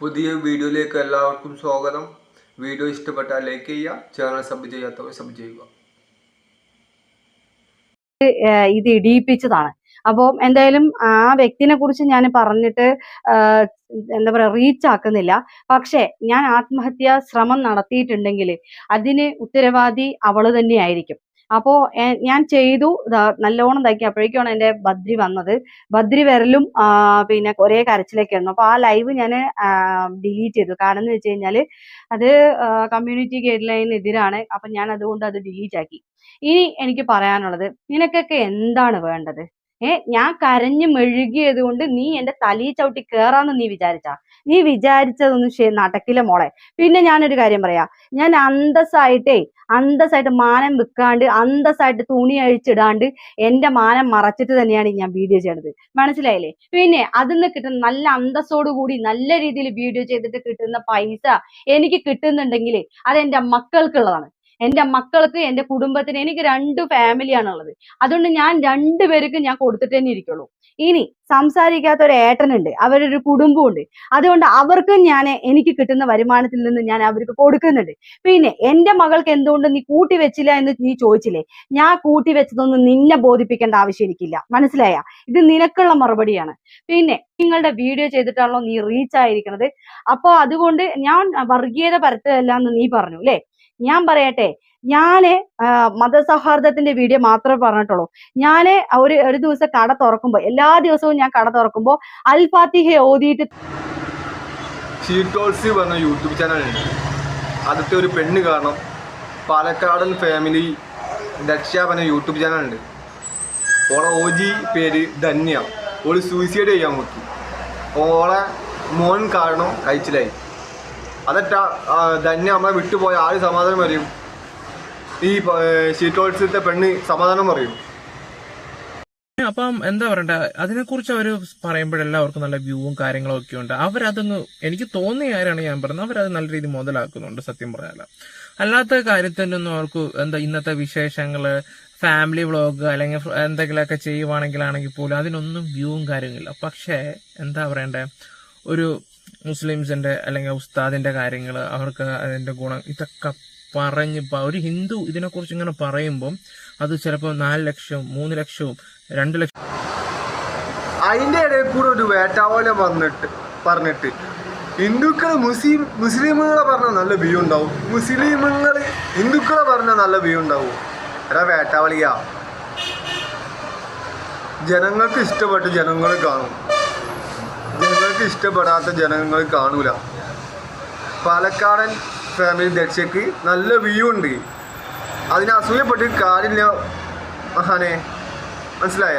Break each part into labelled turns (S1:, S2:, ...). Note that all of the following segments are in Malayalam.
S1: പുതിയ വീഡിയോയിലേക്ക് എല്ലാവർക്കും സ്വാഗതം. വീഡിയോ ഇഷ്ടപ്പെട്ടാൽ ലൈക്ക് ചെയ്യുക ചാനൽ സബ് ചെയ്യാത്തവർ സബ് ചെയ്യുക.
S2: ഇത് ഇടിയിപ്പിച്ചതാണ്. അപ്പോൾ എന്തായാലും ആ വ്യക്തിനെ കുറിച്ച് ഞാൻ പറഞ്ഞിട്ട് എന്താ പറയാ റീച്ച് ആക്കുന്നില്ല. പക്ഷേ ഞാൻ ആത്മഹത്യാ ശ്രമം നടത്തിയിട്ടുണ്ടെങ്കിൽ അതിന് ഉത്തരവാദി അവൾ തന്നെയായിരിക്കും. അപ്പോ ഞാൻ ചെയ്തു. നല്ലോണം ഇതാക്കി. അപ്പോഴേക്കാണ് എന്റെ ബദ്രി വന്നത്. ബദ്രി വരലും പിന്നെ ഒരേ കരച്ചിലൊക്കെയായിരുന്നു അപ്പൊ ആ ലൈവ് ഞാൻ ഡിലീറ്റ് ചെയ്തു. കാരണം എന്ന് വെച്ച് കഴിഞ്ഞാൽ അത് കമ്മ്യൂണിറ്റി ഗൈഡ് ലൈനിനെതിരാണ് അപ്പൊ ഞാൻ അതുകൊണ്ട് അത് ഡിലീറ്റ് ആക്കി ഇനി എനിക്ക് പറയാനുള്ളത് നിനക്കൊക്കെ എന്താണ് വേണ്ടത്? ഏ ഞാൻ കരഞ്ഞു മെഴുകിയത് കൊണ്ട് നീ എന്റെ തലയിൽ ചവിട്ടി കേറാന്ന് നീ വിചാരിച്ച. നീ വിചാരിച്ചതൊന്നും ശരി നടക്കില്ല മോളെ. പിന്നെ ഞാനൊരു കാര്യം പറയാ. ഞാൻ അന്തസ്സായിട്ടേ അന്തസ്സായിട്ട് മാനം വിൽക്കാണ്ട് അന്തസ്സായിട്ട് തുണി അഴിച്ചിടാണ്ട് എന്റെ മാനം മറച്ചിട്ട് തന്നെയാണ് ഞാൻ വീഡിയോ ചെയ്യണത്. മനസ്സിലായില്ലേ? പിന്നെ അതിൽ നിന്ന് കിട്ടുന്ന നല്ല അന്തസ്സോട് കൂടി നല്ല രീതിയിൽ വീഡിയോ ചെയ്തിട്ട് കിട്ടുന്ന പൈസ എനിക്ക് കിട്ടുന്നുണ്ടെങ്കിൽ അത് എന്റെ മക്കൾക്കുള്ളതാണ്. എന്റെ മക്കൾക്ക് എന്റെ കുടുംബത്തിന് എനിക്ക് രണ്ട് ഫാമിലിയാണുള്ളത് അതുകൊണ്ട് ഞാൻ രണ്ടുപേർക്ക് ഞാൻ കൊടുത്തിട്ട് തന്നെ ഇരിക്കുള്ളൂ. ഇനി സംസാരിക്കാത്ത ഒരു ഏട്ടനുണ്ട് അവരൊരു കുടുംബമുണ്ട് അതുകൊണ്ട് അവർക്കും ഞാൻ എനിക്ക് കിട്ടുന്ന വരുമാനത്തിൽ നിന്ന് ഞാൻ അവർക്ക് കൊടുക്കുന്നുണ്ട്. പിന്നെ എന്റെ മകൾക്ക് എന്തുകൊണ്ട് നീ കൂട്ടി വെച്ചില്ല എന്ന് നീ ചോദിച്ചില്ലേ? ഞാൻ കൂട്ടി വെച്ചതൊന്നും നിന്നെ ബോധിപ്പിക്കേണ്ട ആവശ്യം എനിക്കില്ല. മനസ്സിലായ? ഇത് നിനക്കുള്ള മറുപടിയാണ്. പിന്നെ നിങ്ങളുടെ വീഡിയോ ചെയ്തിട്ടാണല്ലോ നീ റീച്ച് ആയിരിക്കുന്നത് അപ്പൊ അതുകൊണ്ട് ഞാൻ വർഗീയത പരത്തല്ല എന്ന് നീ പറഞ്ഞു അല്ലേ? ഞാൻ പറയട്ടെ ആ, മതസൗഹാർദ്ദത്തിന്റെ വീഡിയോ മാത്രമേ പറഞ്ഞിട്ടുള്ളൂ. ഞാൻ ഒരു ഒരു ദിവസം കട തുറക്കുമ്പോ എല്ലാ ദിവസവും ഞാൻ കട തുറക്കുമ്പോ അൽ ഫാത്തിഹ ഓതിയിട്ട്
S1: ഷീറ്റോൾസി പറഞ്ഞ യൂട്യൂബ് ചാനലുണ്ട് അതിലത്തെ ഒരു പെണ്ണ് കാണും പാലക്കാടൻ ഫാമിലി ദക്ഷ പറഞ്ഞ യൂട്യൂബ് ചാനലുണ്ട്. ഓളെ ഓജി പേര് ധന്യ. ഓൾ സൂയിസൈഡ് ചെയ്യാൻ നോക്കി. ഓളെ മോൻ കാരണം കഴിച്ചിലായി. അതറ്റ ധന്യ നമ്മളെ വിട്ടുപോയ ആര് സമാധാനം പറയും ഈ ഷീറ്റോൾസിലത്തെ പെണ്ണ് സമാധാനം പറയും.
S3: അപ്പം എന്താ പറയണ്ട? അതിനെ അതിനെക്കുറിച്ച് അവർ പറയുമ്പോഴെല്ലാവർക്കും നല്ല വ്യൂവും കാര്യങ്ങളും ഒക്കെ ഉണ്ട്. അവരതൊന്ന് എനിക്ക് തോന്നിയ കാര്യമാണ് ഞാൻ പറയുന്നത് അവരത് നല്ല രീതിയിൽ മുതലാക്കുന്നുണ്ട് സത്യം പറഞ്ഞാൽ അല്ലാത്ത കാര്യത്തിനൊന്നും അവർക്ക് എന്താ ഇന്നത്തെ വിശേഷങ്ങൾ ഫാമിലി വ്ളോഗ് അല്ലെങ്കിൽ എന്തെങ്കിലുമൊക്കെ ചെയ്യുവാണെങ്കിലാണെങ്കിൽ പോലും അതിനൊന്നും വ്യൂവും കാര്യങ്ങളില്ല പക്ഷേ എന്താ പറയണ്ടേ? ഒരു മുസ്ലിംസിന്റെ അല്ലെങ്കിൽ ഉസ്താദിന്റെ കാര്യങ്ങൾ അവർക്ക് അതിന്റെ ഗുണം ഇതൊക്കെ പറഞ്ഞ് ഒരു ഹിന്ദു ഇതിനെക്കുറിച്ച് ഇങ്ങനെ പറയുമ്പം അത് ചിലപ്പോൾ നാല് ലക്ഷം മൂന്ന് ലക്ഷവും രണ്ട് ലക്ഷം
S1: അതിന്റെ ഇടയിൽ കൂടെ ഒരു വേട്ടാവോല വന്നിട്ട് പറഞ്ഞിട്ട് ഹിന്ദുക്കൾ മുസ്ലിം മുസ്ലിമുകളെ പറഞ്ഞാൽ നല്ല വ്യൂ ഉണ്ടാവും. മുസ്ലിമുകൾ ഹിന്ദുക്കളെ പറഞ്ഞാൽ നല്ല വ്യൂ ഉണ്ടാവും. എടാ വേട്ടാവളിയാ. ജനങ്ങൾക്ക് ഇഷ്ടപ്പെട്ട് ജനങ്ങൾ കാണും. ജനങ്ങൾക്ക് ഇഷ്ടപ്പെടാത്ത ജനങ്ങൾ കാണൂല. പാലക്കാടൻ ഫാമിലി ദക്ഷയ്ക്ക് നല്ല വ്യൂ ഉണ്ട്. അതിന് അസൂയപ്പെട്ട് കാര്യമില്ല. മഹാനെ മനസ്സിലായ?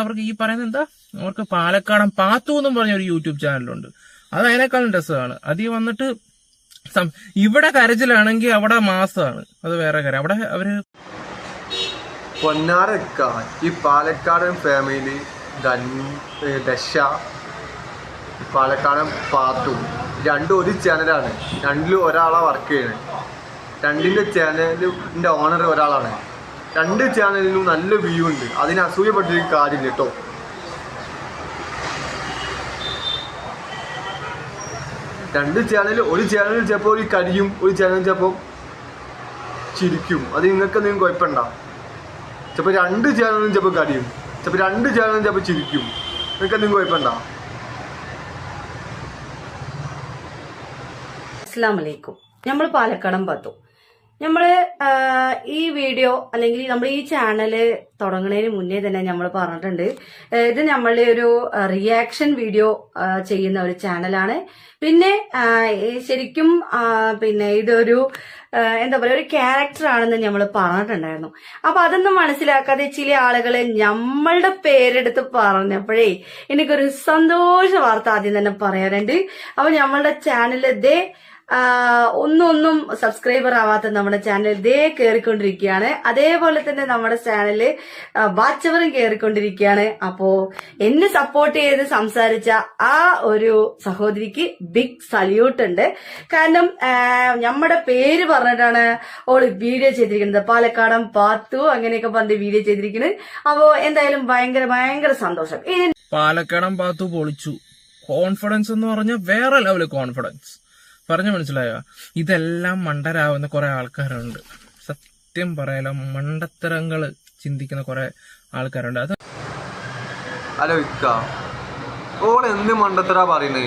S3: അവർക്ക് ഈ പറയുന്നത് എന്താ? അവർക്ക് പാലക്കാടൻ പാത്തു എന്നും പറഞ്ഞ ഒരു യൂട്യൂബ് ചാനലുണ്ട്. അത് അതിനേക്കാളും രസമാണ്. അത് ഈ വന്നിട്ട് ഇവിടെ കരച്ചിലാണെങ്കിൽ അവിടെ മാസമാണ് അത് വേറെ കാര്യം. അവിടെ അവർ
S1: പൊന്നാരക്ക ഈ പാലക്കാടൻ ഫാമിലി ദശ പാലക്കാടൻ പാത്തു. രണ്ടും ഒരു ചാനലാണ് രണ്ടിലും ഒരാളാണ് വർക്ക് ചെയ്യുന്നത് രണ്ടിന്റെ ചാനലിന്റെ ഓണർ ഒരാളാണ്. രണ്ട് ചാനലിനും നല്ല വ്യൂ ഉണ്ട്. അതിന് അസൂയപ്പെട്ടൊരു കാര്യമില്ല കേട്ടോ. രണ്ട് ചാനൽ ഒരു ചാനൽ ചിലപ്പോൾ ഒരു കരിയും ഒരു ചാനൽ ചിലപ്പോൾ ചിരിക്കും. അത് നിങ്ങൾക്ക് എന്തെങ്കിലും കുഴപ്പമുണ്ട? ചിലപ്പോൾ രണ്ട് ചാനലും ചിലപ്പോൾ കരിയും. ചിലപ്പോൾ രണ്ട് ചാനലും ചിലപ്പോൾ ചിരിക്കും. നിങ്ങൾക്ക് എന്തെങ്കിലും കുഴപ്പമുണ്ടോ?
S2: അസ്സാം നമ്മൾ പാലക്കാടൻ പത്തു. നമ്മൾ ഈ വീഡിയോ അല്ലെങ്കിൽ നമ്മൾ ഈ ചാനൽ തുടങ്ങുന്നതിന് മുന്നേ തന്നെ നമ്മൾ പറഞ്ഞിട്ടുണ്ട് ഇത് നമ്മളുടെ ഒരു റിയാക്ഷൻ വീഡിയോ ചെയ്യുന്ന ഒരു ചാനലാണ് പിന്നെ ശരിക്കും പിന്നെ ഇതൊരു എന്താ പറയുക ഒരു ക്യാരക്ടർ ആണെന്ന് നമ്മൾ പറഞ്ഞിട്ടുണ്ടായിരുന്നു. അപ്പൊ അതൊന്നും മനസ്സിലാക്കാതെ ചില ആളുകൾ നമ്മളുടെ പേരെടുത്ത് പറഞ്ഞപ്പോഴേ എനിക്കൊരു സന്തോഷ വാർത്ത ആദ്യം തന്നെ പറയാറുണ്ട് അപ്പൊ നമ്മളുടെ ചാനൽ ഇതേ ആ, ഒന്നും ഒന്നും സബ്സ്ക്രൈബർ ആവാത്ത നമ്മുടെ ചാനൽ ഇതേ കയറിക്കൊണ്ടിരിക്കുകയാണ് അതേപോലെ തന്നെ നമ്മുടെ ചാനൽ വാച്ചവറും കയറിക്കൊണ്ടിരിക്കുകയാണ് അപ്പോ എന്നെ സപ്പോർട്ട് ചെയ്ത് സംസാരിച്ച ആ ഒരു സഹോദരിക്ക് ബിഗ് സല്യൂട്ട് ഉണ്ട്. കാരണം നമ്മുടെ പേര് പറഞ്ഞിട്ടാണ് ഓൾ വീഡിയോ ചെയ്തിരിക്കുന്നത്. പാലക്കാടൻ പാത്തു അങ്ങനെയൊക്കെ പറഞ്ഞ് വീഡിയോ ചെയ്തിരിക്കുന്നത്. അപ്പോ എന്തായാലും ഭയങ്കര ഭയങ്കര സന്തോഷം.
S3: പാലക്കാടൻ പാത്തു പൊളിച്ചു. കോൺഫിഡൻസ് എന്ന് പറഞ്ഞാൽ വേറെ ലെവൽ കോൺഫിഡൻസ് പറഞ്ഞു മനസ്സിലായോ? ഇതെല്ലാം മണ്ടരാവുന്ന കുറെ ആൾക്കാരുണ്ട്. സത്യം പറയാലോ മണ്ടത്തരങ്ങൾ ചിന്തിക്കുന്ന കുറെ ആൾക്കാരുണ്ട്. അത്
S1: ഹലോ ഇക്ക. ഓൾ എന്ത് മണ്ടത്തരാ പറയുന്നേ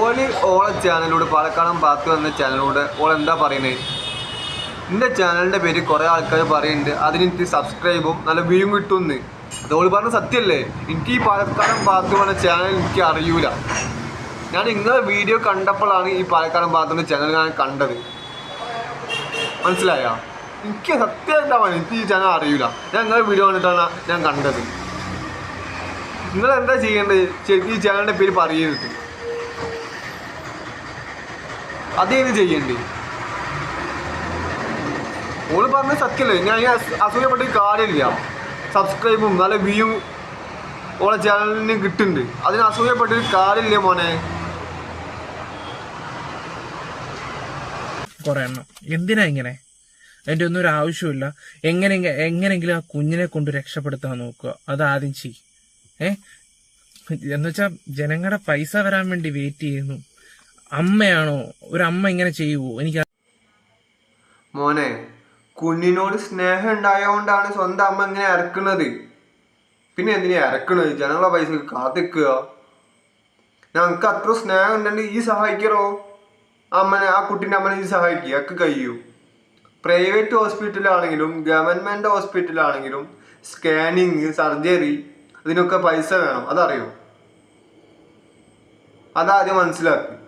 S1: ഓൽ ഓളെ ചാനലിലൂടെ പാലക്കാടൻ പാത്ത് എന്ന ചാനലിലൂടെ ഓൾ എന്താ പറയുന്നേ എന്റെ ചാനലിന്റെ പേര് കുറേ ആൾക്കാർ പറയുന്നുണ്ട് അതിന് എനിക്ക് സബ്സ്ക്രൈബും നല്ല വ്യൂവും കിട്ടുമെന്ന് അത് ഓൾ പറഞ്ഞ സത്യമല്ലേ എനിക്ക് ഈ പാലക്കാടൻ പാത്ത് എന്ന ചാനൽ എനിക്ക് അറിയൂല. ഞാൻ നിങ്ങളെ വീഡിയോ കണ്ടപ്പോഴാണ് ഈ പാലക്കാടൻ ഭാഗത്തുനിന്ന് ചാനൽ ഞാൻ കണ്ടത്. മനസ്സിലായോ? എനിക്ക് സത്യമായിട്ടാണ് എനിക്ക് ഈ ചാനൽ അറിയില്ല. ഞാൻ നിങ്ങളെ വീഡിയോ കണ്ടിട്ടാണ് ഞാൻ കണ്ടത്. നിങ്ങൾ എന്താ ചെയ്യേണ്ടത്? ശരിക്കും ഈ ചാനലിന്റെ പേര് പറയരുത്. അതേത് ചെയ്യണ്ടേ? ഓൾ പറഞ്ഞ സത്യമല്ലേ ഞാൻ അസൂയപ്പെട്ട അസ- അസൂയപ്പെട്ട് കാര്യമില്ല. സബ്സ്ക്രൈബും നല്ല വ്യൂ ഓളെ ചാനലിന് കിട്ടുന്നുണ്ട്. അതിന് അസൂയപ്പെട്ട് കാര്യമില്ല മോനെ?
S3: കുറെ എണ്ണം. എന്തിനാ ഇങ്ങനെ? അതിന്റെ ഒന്നും ഒരു ആവശ്യമില്ല എങ്ങനെ എങ്ങനെങ്കിലും ആ കുഞ്ഞിനെ കൊണ്ട് രക്ഷപ്പെടുത്താൻ നോക്കുക. അത് ആദ്യം ചെയ്. ഏ? എന്നുവെച്ചാ ജനങ്ങളുടെ പൈസ വരാൻ വേണ്ടി വെയിറ്റ് ചെയ്യുന്നു. അമ്മയാണോ? ഒരു അമ്മ ഇങ്ങനെ ചെയ്യുവോ? എനിക്ക്
S1: മോനെ കുഞ്ഞിനോട് സ്നേഹം ഉണ്ടായതുകൊണ്ടാണ് സ്വന്തം അമ്മ ഇങ്ങനെ ഇറക്കുന്നത് പിന്നെ എന്തിനാ ഇറക്കണത് ജനങ്ങളെ പൈസ കാത്തിക്കുക. ഞങ്ങൾക്ക് അത്ര സ്നേഹം ഉണ്ടെങ്കിൽ ഈ സഹായിക്കറോ അമ്മനെ ആ കുട്ടീന്റെ അമ്മനെ സഹായിക്കുക ഒക്കെ കഴിയൂ. പ്രൈവറ്റ് ഹോസ്പിറ്റലാണെങ്കിലും ഗവൺമെന്റ് ഹോസ്പിറ്റലാണെങ്കിലും സ്കാനിങ് സർജറി അതിനൊക്കെ പൈസ വേണം. അതറിയോ? അതാദ്യം മനസ്സിലാക്കി.